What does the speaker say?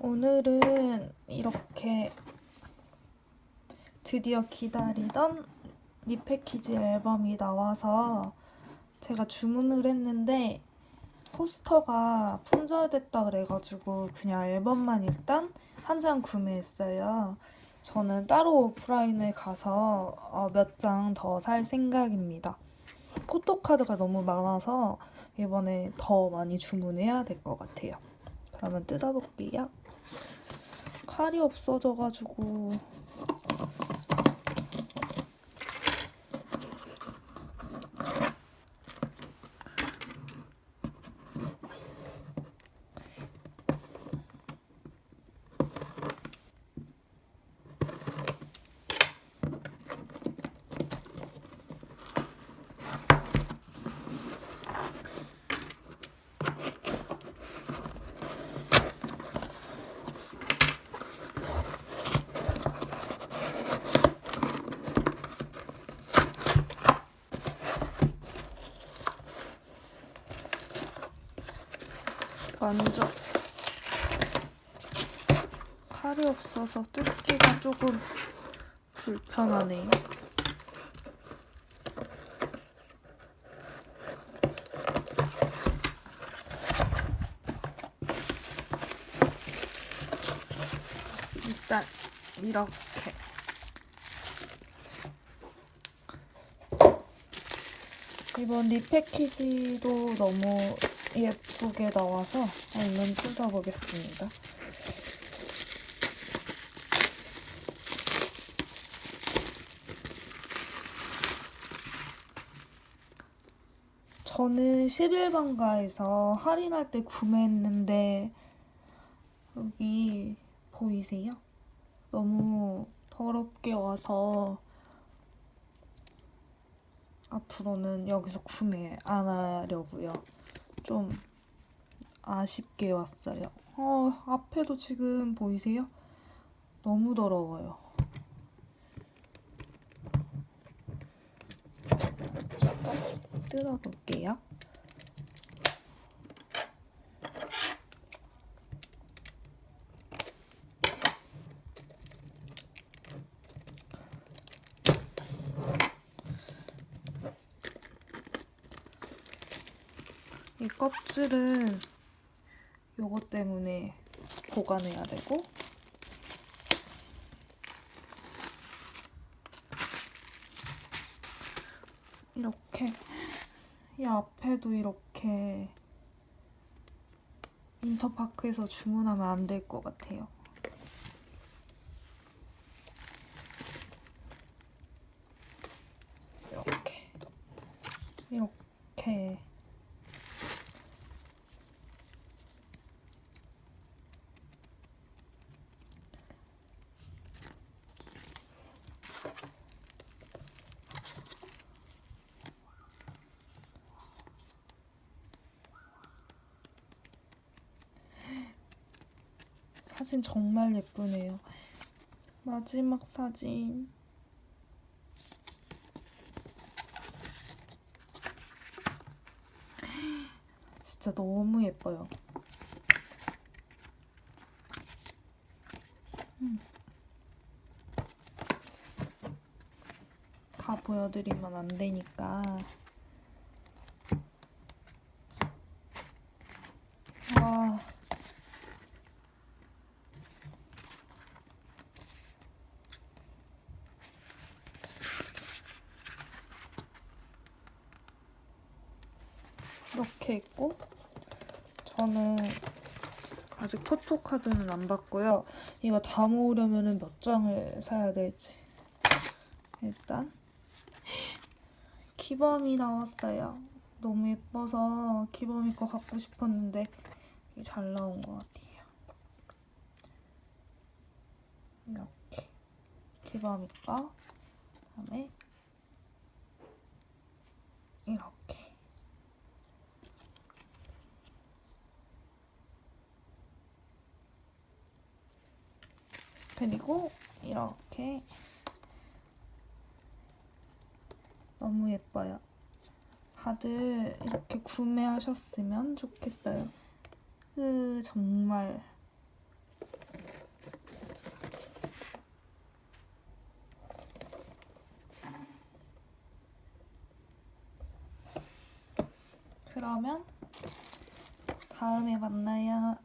오늘은 이렇게 드디어 기다리던 리패키지 앨범이 나와서 제가 주문을 했는데 포스터가 품절됐다 그래가지고 그냥 앨범만 일단 한 장 구매했어요. 저는 따로 오프라인을 가서 어, 몇장 더 살 생각입니다. 포토카드가 너무 많아서 이번에 더 많이 주문해야 될 것 같아요. 그러면 뜯어볼게요. 칼이 없어져가지고 완전 칼이 없어서 뜯기가 조금 불편하네요. 일단 이렇게 이번 리패키지도 너무 예쁘게 나와서 얼른 뜯어보겠습니다. 저는 11번가에서 할인할 때 구매했는데 여기 보이세요? 너무 더럽게 와서 앞으로는 여기서 구매 안 하려고요. 좀 아쉽게 왔어요. 어, 앞에도 지금 보이세요? 너무 더러워요. 뜯어볼게요. 이 껍질은 요거 때문에 보관해야 되고 이렇게 이 앞에도 이렇게 인터파크에서 주문하면 안 될 것 같아요. 이렇게 이렇게 사진 정말 예쁘네요. 마지막 사진. 진짜 너무 예뻐요. 음. 다 보여드리면 안 되니까. 와. 이렇게 있고 저는 아직 포토카드는 안 받고요. 이거 다 모으려면 몇 장을 사야 될지 일단 기범이 나왔어요. 너무 예뻐서 기범이 거 갖고 싶었는데 잘 나온 것 같아요. 이렇게 기범이 거 그다음에 이렇게 그리고 이렇게 너무 예뻐요. 다들 이렇게 구매하셨으면 좋겠어요. 으, 정말 그러면 다음에 만나요.